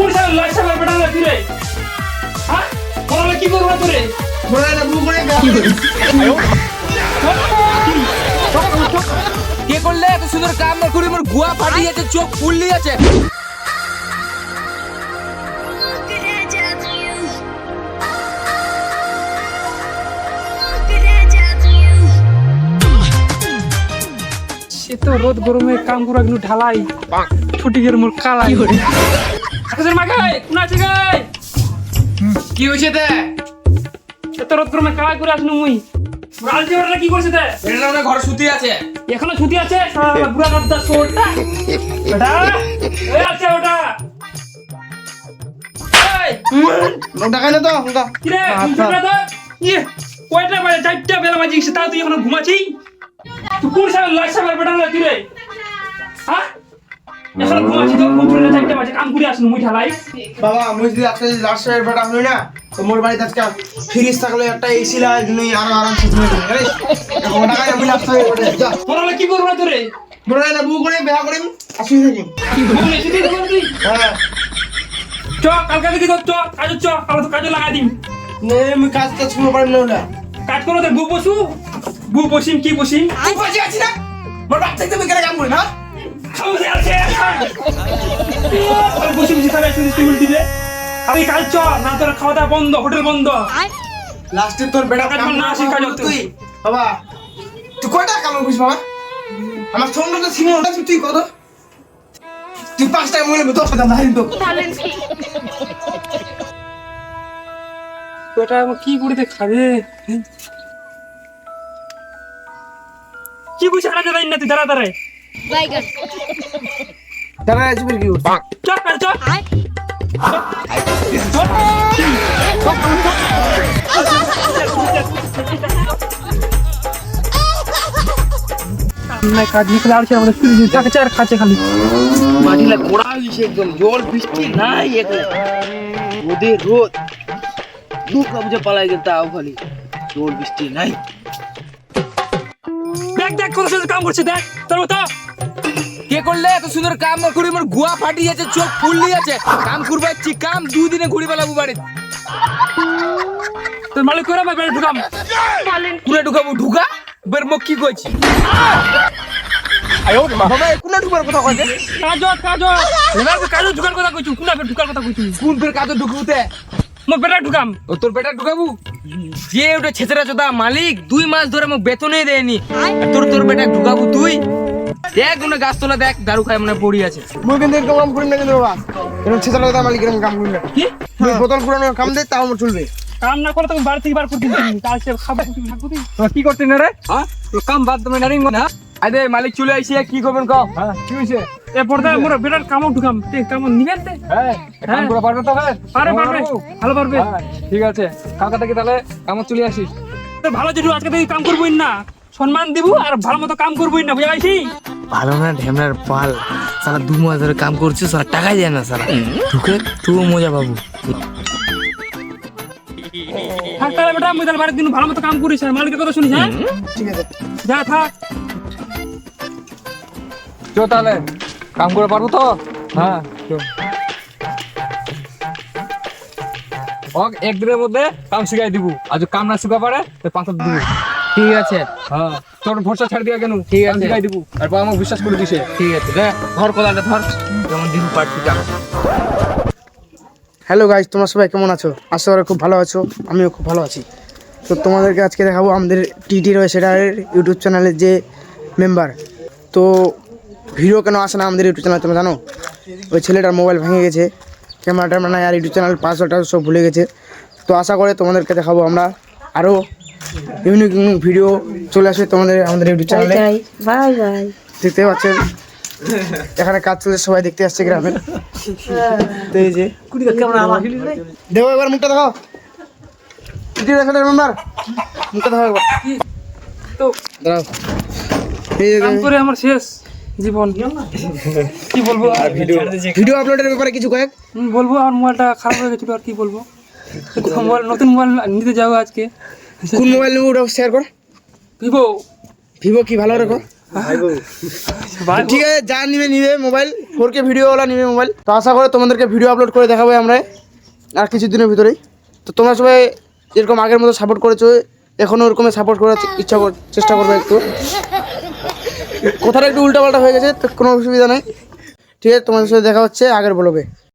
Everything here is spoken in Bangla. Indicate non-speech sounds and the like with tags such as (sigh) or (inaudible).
কোন সালে লাইসা ভাই বেটা তুই রে হ্যাঁ? কি করব তোরে? কে করলে? এত সুন্দর কাম না করি মোর গুয়া ফাটি চোখ ফুললি আছে সে তো রোদ গরমে কাম করা কিন্তু ঢালাই ছুটি গের মোর কালাই। আকাশের মাগাই কোন আছে গাই কি হয়েছে তে? এত রোদ গরমে কালাই করে আসনু মুই? রাজজি ওরা কি করছে তে? এটা ওরা ঘরে শুতে আছে। এখনও ছুটি আছে? বুড়া কাটটা শোরটা বেটা ওই আছে ওটা। এই! না তো। কি রে তো? ইয়ে কয়টা বাজে? চারটা বেলা বাজে তাও তুই এখনও ঘুমাচ্ছি? তুই কোন সালে লাইসা বেটা তুই রে হ্যাঁ? এখনও ঘুমাচ্ছি তো ঘুম চারটা বাজে? কাম করে আসনু মুই ঢালাই। বাবা মুই যদি আজকে লাস্ট টাইম বেটা হই না তো মোর বাড়িতে আজকে ফ্রিজ থাকলে একটা এসি লাগাই দিলি আরও আরাম সে ঘুমিয়ে যাবে এখন টাকা আমি লাস্ট টাইম ওটা যা। পড়ালে কি করব না তোরে? বড় না বউ করে বিয়া করে আসি থাকি ঘুম এসে দিতে পারবি হ্যাঁ। চ কালকে তো চ কাজ চ কাল তো কাজে লাগাই দিম। নে আমি কাজ কাজ শুরু পারি না। কাজ করো তো বু বসু। বু বসিম কি বসিম? তুই বসে আছিস না। মোর বাচ্চা তুমি কেন কাম করি না? খাওয়া আছে। বসে বসে খাবে শুধু টেবিল দিবে। আমি কাজ চ না তোর খাওয়া দাওয়া বন্ধ হোটেল বন্ধ। লাস্টে তোর বেটা কাজ কাম না আসি কাজ হতো। তুই। বাবা তুই কয়টা কাম করিস বাবা? আমার সঙ্গে তো সিনে ওটা তুই কত? তুই পাঁচটা মহিলা তো কথা না তো ওটা আমার কি করে খাবে? কি বুঝে আনা যাবে না তুই দাঁড়া। দাঁড়ায় দাঁড়া আছি কি কাজ নিকলে আর আমাদের ফ্রিজে চাকে চার খাচ্ছে খালি। মাটিলা গোড়া হয়েছে একদম জল বৃষ্টি নাই একলে রোদে রোদ। দুর্গা পুজো পালাই গেল তাও খালি জল বৃষ্টি নাই। দেখ দেখ কত সুন্দর কাম করছে দেখ তোর মতো। কে করলে? এত সুন্দর কাম না করি মোর গুয়া ফাটি যাচ্ছে চোখ ফুললি আছে কাম করব যাচ্ছি কাম দুদিনে ঘুরি বেলাবো বাড়ি তোর মালিক করে আমার বেড়ে ঢুকাম। কুড়ে ঢুকাবো। ঢুকা? বের মুখ কি করছি বাবা কোন ঢুকার কথা কয় কাজ কাজ এবার কাজ ঢুকার কথা কইছু? কোনা ফের ঢুকার কথা কইছু কোন ফের কাজে ঢুকবুতে মো বেটা ঢুকাম। ও তোর বেটা ঢুকাবু? যে ওটা ছেচরা চোদা মালিক দুই মাস ধরে মোক দেয়নি। তোর তোর বেটা ঢুকাবু তুই? দেখ মনে গাছতলা দেখ দারু খায় মনে পড়ি আছে। মুই কিন্তু এরকম কাম করি না কিন্তু বাবা। এরকম ছেচা লাগা মালিক এরকম কাম করি না? কি? বোতল পুরানো কাম দে তাও আমার চলবে। কাম না করে তুমি বাড়ি থেকে বার করে দিন কাজ সে কি করতে না রে? হ্যাঁ? কাম বাদ তুমি নারিং না আরে মালিক চলে আইছে কি করবেন কও? হ্যাঁ কি হইছে? এ পর্দা মোর বেটার কামও ঢুকাম তে কাম নিবেন তে হ্যাঁ কাম করে পারবে তো হ্যাঁ? পারে পারবে। ভালো পারবে। ঠিক আছে। কাকা থেকে তাহলে কামত চলে আসিস। তো ভালো যদি আজকে থেকে কাম করবই না সম্মান দিব আর ভালো মতো কাম করবই না বুঝা পাইছি? ভালো না ঢেমনার পাল। সালা দু মাস ধরে কাম করছে সালা টাকাই দেয় না সালা। ঢুকে তুইও মজা পাবো। থাক তাহলে বেটা বাড়ির দিন ভালো মতো কাম করিস আর মালিকের কথা শুনিস হ্যাঁ? ঠিক আছে। যা থাক। চো তাহলে কাম করে পারব তো? হ্যাঁ চো। একদিনের মধ্যে কাম শিখাই দিব। আজ কাম না শিখা পারে তো পাঁচ দিব। ঠিক আছে। হ্যাঁ। তোর ভরসা ছাড় দিয়া কেন? ঠিক আছে। দিব। তারপর আমাকে বিশ্বাস করে দিছে। ঠিক আছে। রে ধর কোদালটা ধর। যেমন দিন পারছি হ্যালো গাইজ তোমরা সবাই কেমন আছো? আশা করি খুব ভালো আছো। আমিও খুব ভালো আছি। তো তোমাদেরকে আজকে দেখাবো আমাদের টিটি রয়েছে সেটার ইউটিউব চ্যানেলের যে মেম্বার তো ভিডিও কেন আসে না আমাদের ইউটিউব চ্যানেল তোমরা জানো? ওই ছেলেটার মোবাইল ভেঙে গেছে। ক্যামেরা ট্যামেরা নাই আর ইউটিউব চ্যানেল পাসওয়ার্ডটা সব ভুলে গেছে। তো আশা করে তোমাদেরকে দেখাবো আমরা আরও ইউনিক ইউনিক ভিডিও চলে আসে তোমাদের আমাদের ইউটিউব চ্যানেলে Bye bye. দেখতে পাচ্ছেন? এখানে কাজ চলছে সবাই দেখতে আসছে গ্রামে। তো এই যে দেখো একবার মুখটা দেখা মেম্বার মুখটা দেখাও একবার। তো দাঁড়াও। এই যে কাম করে আমার শেষ জীবন। কি বলব আর? ভিডিও আপলোডের ব্যাপারে কিছু কয়েক। বলব আর মোবাইলটা খারাপ হয়ে গেছিল আর কি বলব? (laughs) মোবাইল নতুন মোবাইল নিতে যাব আজকে। কোন মোবাইল নেব ওটা শেয়ার কর। ভিভো ভিভো কি ভালো রেখো ভাই ঠিক আছে যা নিবে নিবে মোবাইল ফোর কে ভিডিওওয়ালা নিবে মোবাইল তো আশা করে তোমাদেরকে ভিডিও আপলোড করে দেখাবো আমরা আর কিছুদিনের ভিতরেই। তো তোমরা সবাই এরকম আগের মতো সাপোর্ট করেছ এখনও ওরকমই সাপোর্ট করার ইচ্ছা কর চেষ্টা করবে একটু। কথাটা একটু উল্টাপাল্টা হয়ে গেছে তো কোনো অসুবিধা নেই। ঠিক আছে তোমাদের সাথে দেখা হচ্ছে আগের বলবে